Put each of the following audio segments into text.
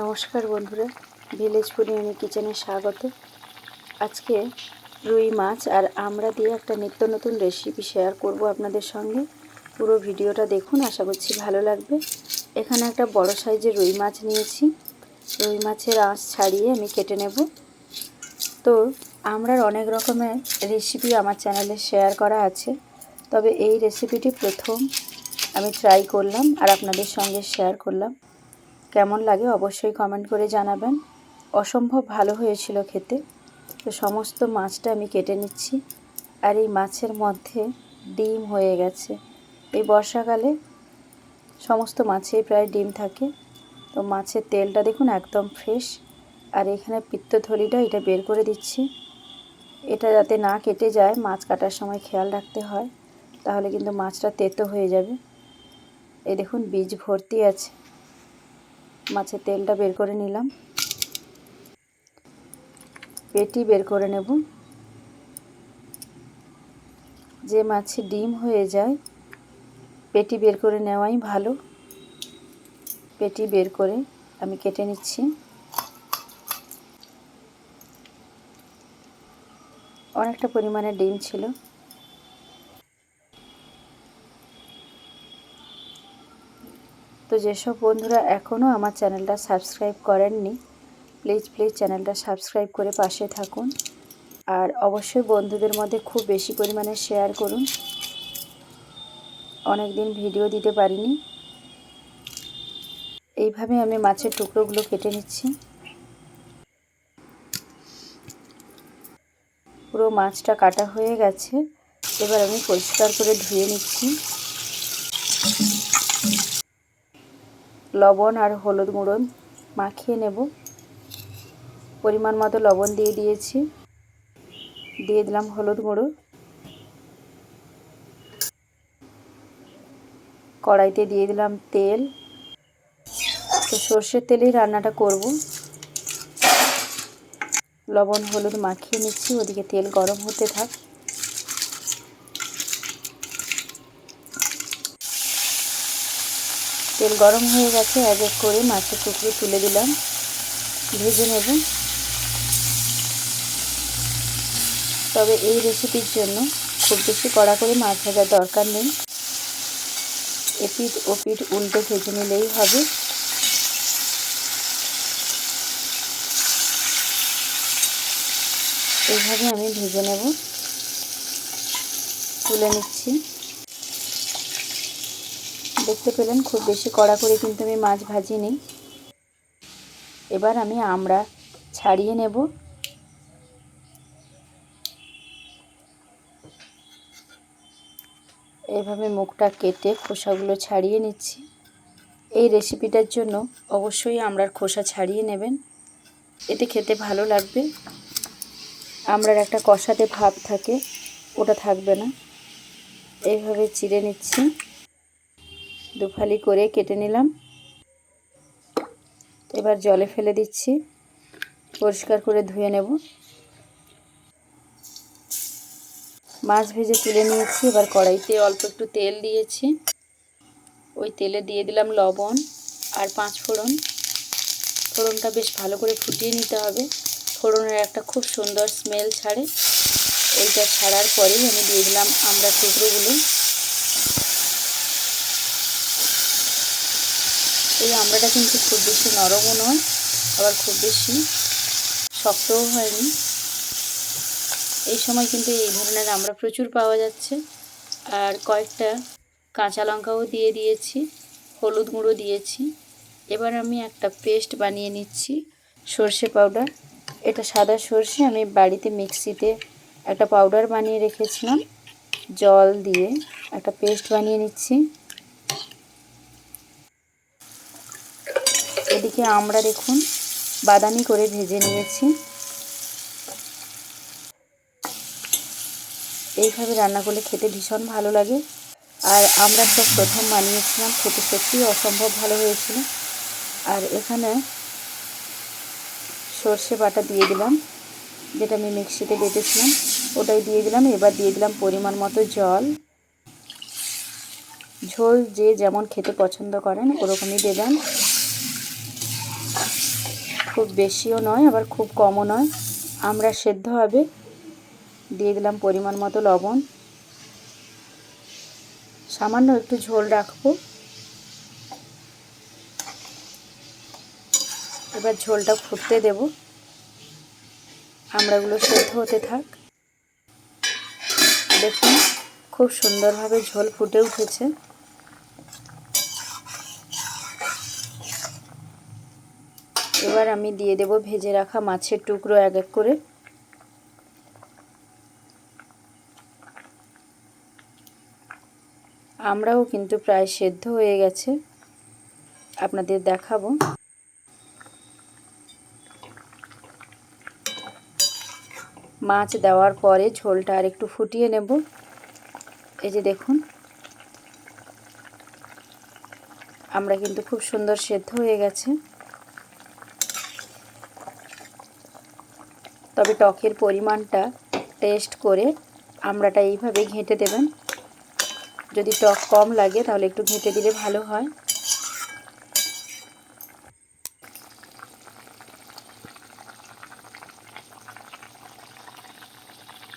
নমস্কার বন্ধুরা ভিলেজ পরিমাণী কিচেনে স্বাগত। আজকে রুই মাছ আর আমরা দিয়ে একটা নিত্য নতুন রেসিপি শেয়ার করব আপনাদের সঙ্গে। পুরো ভিডিওটা দেখুন, আশা করছি ভালো লাগবে। এখানে একটা বড় সাইজের রুই মাছ নিয়েছি। রুই মাছের আঁশ ছাড়িয়ে আমি কেটে নেব। তো আমরার অনেক রকমের রেসিপি আমার চ্যানেলে শেয়ার করা আছে। তবে এই রেসিপিটি প্রথম আমি ট্রাই করলাম আর আপনাদের সঙ্গে শেয়ার করলাম। কেমন লাগে অবশ্যই কমেন্ট করে জানাবেন। অসম্ভব ভালো হয়েছিল খেতে। তো সমস্ত মাছটা আমি কেটে নিচ্ছি। আর এই মাছের মধ্যে ডিম হয়ে গেছে। এই বর্ষাকালে সমস্ত মাছেই প্রায় ডিম থাকে। তো মাছের তেলটা দেখুন একদম ফ্রেশ আর এখানে পিত্তথলিটা এটা বের করে দিচ্ছি। এটা যাতে না কেটে যায়, মাছ কাটার সময় খেয়াল রাখতে হয়। তাহলে কিন্তু মাছটা তেতো হয়ে যাবে। এই দেখুন বীজ ভর্তি আছে। মাছের তেলটা বের করে নিলাম। পেটি বের করে নেব। যে মাছে ডিম হয়ে যায়, পেটি বের করে নেওয়াই ভালো। পেটি বের করে আমি কেটে নিচ্ছি। অনেকটা পরিমাণে ডিম ছিল। তো যেসব বন্ধুরা এখনও আমার চ্যানেলটা সাবস্ক্রাইব করেননি প্লিজ প্লিজ চ্যানেলটা সাবস্ক্রাইব করে পাশে থাকুন। আর অবশ্যই বন্ধুদের মধ্যে খুব বেশি পরিমাণে শেয়ার করুন। অনেক দিন ভিডিও দিতে পারিনি। এইভাবে আমি মাছের টুকরোগুলো কেটে নিচ্ছি। পুরো মাছটা কাটা হয়ে গেছে। এবার আমি পরিষ্কার করে ধুয়ে নিচ্ছি। লবণ আর হলুদ গুঁড়ো মাখিয়ে নেব। পরিমাণ মতো লবণ দিয়ে দিয়েছি। দিয়ে দিলাম হলুদ গুঁড়ো। কড়াইতে দিয়ে দিলাম তেল। তো সর্ষের তেলেই রান্নাটা করব। লবণ, হলুদ মাখিয়ে নিচ্ছি। ওদিকে তেল গরম হতে থাক। তেল গরম হয়ে গেছে, এক এক করে মাছের টুকরো তুলে দিলাম। ভেজে নেব। তবে এই রেসিপির জন্য খুব বেশি কড়া করে মাছ ভাজার দরকার নেই। এপিট ওপিট উল্টে ভেজে নিলেই হবে। এইভাবে আমি ভেজে নেব। তুলে নিচ্ছি। দেখতে পেলেন, খুব বেশি কড়া করে কিন্তু আমি মাছ ভাজিনি এবার আমি আমড়া ছাড়িয়ে নেব। এইভাবে মুখটা কেটে খোসাগুলো ছাড়িয়ে নিচ্ছি। এই রেসিপিটার জন্য অবশ্যই আমড়ার খোসা ছাড়িয়ে নেবেন। এতে খেতে ভালো লাগবে। আমড়ার একটা কষাতে ভাব থাকে, ওটা থাকবে না। এইভাবে চিড়ে নিচ্ছি। দুফালি করে কেটে নিলাম। এবার জলে ফেলে দিচ্ছি। পরিষ্কার করে ধুয়ে নেব। মাছ ভেজে তুলে নিয়েছি। এবার কড়াইতে অল্প একটু তেল দিয়েছি। ওই তেলে দিয়ে দিলাম লবণ আর পাঁচ ফোড়ন। ফোড়নটা বেশ ভালো করে ফুটিয়ে নিতে হবে। ফোড়নের একটা খুব সুন্দর স্মেল ছাড়ে। এইটা ছাড়ার পরেই আমি দিয়ে দিলাম আমরা টুকরোগুলো। এই আমড়াটা কিন্তু খুব বেশি নরমও নয়, আবার খুব বেশি শক্তও হয়নি। এই সময় কিন্তু এই ধরনের আমড়া প্রচুর পাওয়া যাচ্ছে। আর কয়েকটা কাঁচা লঙ্কাও দিয়ে দিয়েছি, হলুদ গুঁড়ো দিয়েছি। এবার আমি একটা পেস্ট বানিয়ে নিচ্ছি, সর্ষে পাউডার। এটা সাদা সর্ষে, আমি বাড়িতে মিক্সিতে একটা পাউডার বানিয়ে রেখেছিলাম। জল দিয়ে একটা পেস্ট বানিয়ে নিচ্ছি। এদিকে আমরা দেখুন বাদামি করে ভেজে নিয়েছি। এইভাবে রান্না করলে খেতে ভীষণ ভালো লাগে। আর আমরা সব প্রথম বানিয়েছিলাম, খেতে সত্যিই অসম্ভব ভালো হয়েছিল। আর এখানে সর্ষে বাটা দিয়ে দিলাম, যেটা আমি মিক্সিতে বেটেছিলাম, ওটাই দিয়ে দিলাম। এবার দিয়ে দিলাম পরিমাণ মতো জল। ঝোল যে যেমন খেতে পছন্দ করেন, ওরকমই দেবেন। খুব বেশিও নয়, আবার খুব কমও নয়। আমরা সেদ্ধ হবে। দিয়ে দিলাম পরিমাণ মতো লবণ। সামান্য একটু ঝোল রাখব। এবার ঝোলটা ফুটতে দেব। আমড়াগুলো সেদ্ধ হতে থাক। দেখুন, খুব সুন্দরভাবে ঝোল ফুটে উঠেছে। এবার আমি দিয়ে দেব ভেজে রাখা মাছের টুকরো এক এক করে। আমরাও কিন্তু প্রায় সেদ্ধ হয়ে গেছে। আপনাদের দেখাবো। মাছ দেওয়ার পরে ঝোলটা আর একটু ফুটিয়ে নেব। এই যে দেখুন। আমরা কিন্তু খুব সুন্দর সেদ্ধ হয়ে গেছে। তবে টকের পরিমাণটা টেস্ট করে আমড়াটা এইভাবে ঘেঁটে দেবেন। যদি টক কম লাগে তাহলে একটু ঘেঁটে দিলে ভালো হয়।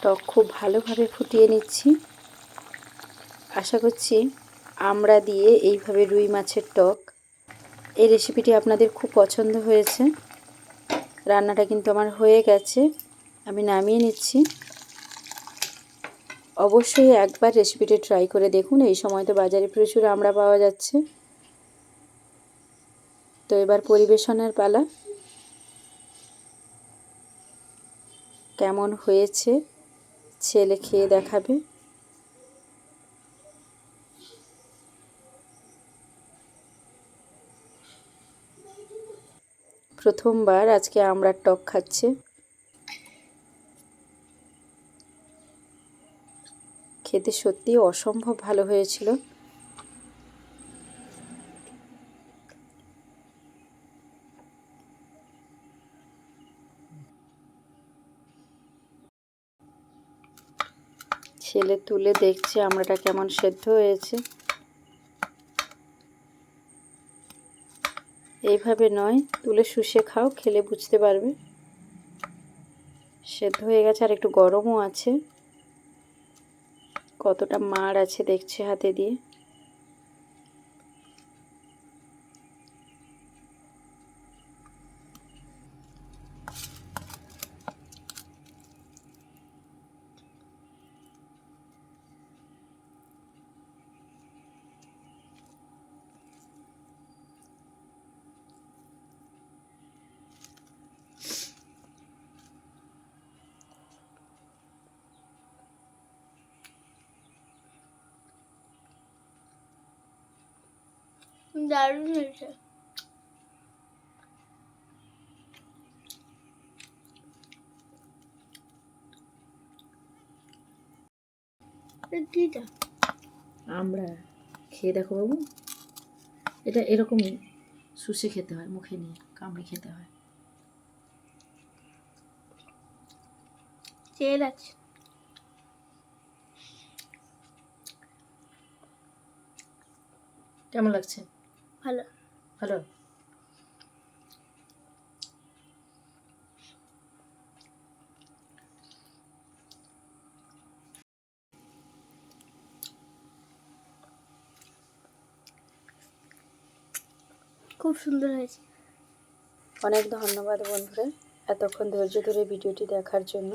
টক খুব ভালোভাবে ফুটিয়ে নিচ্ছি। আশা করছি আমরা দিয়ে এইভাবে রুই মাছের টক। এই রেসিপিটি আপনাদের খুব পছন্দ হয়েছে। রান্নাটা কিন্তু আমার হয়ে গেছে। আমি নামিয়ে নিচ্ছি। অবশ্যই একবার রেসিপিটি ট্রাই করে দেখুন। এই সময় তো বাজারে প্রচুর আমড়া পাওয়া যাচ্ছে। তো এবার পরিবেশনের পালা। কেমন হয়েছে? ছেলে খেয়ে দেখাবে। প্রথমবার আজকে আমরা টক খাচ্ছে। খেতে সত্যি অসম্ভব ভালো হয়েছিল। ছেলে তুলে দেখছে আমরাটা কেমন সেদ্ধ হয়েছে। এইভাবে নয়, তুলে শুষে খাও, খেলে বুঝতে পারবে। সেদ্ধ হয়ে গেছে আর একটু গরমও আছে। কতটা মার আছে দেখছে হাতে দিয়ে। দারুণ হয়েছে। আমরা খেয়ে দেখো বাবু। এটা এরকমই শুষে খেতে হয় মুখে নিয়ে কামড়ে খেতে হয়। তেল আছে কেমন লাগছে? ভালো। ভালো। খুব সুন্দর হয়েছে। অনেক ধন্যবাদ বন্ধুরা এতক্ষণ ধৈর্য ধরে ভিডিওটি দেখার জন্য।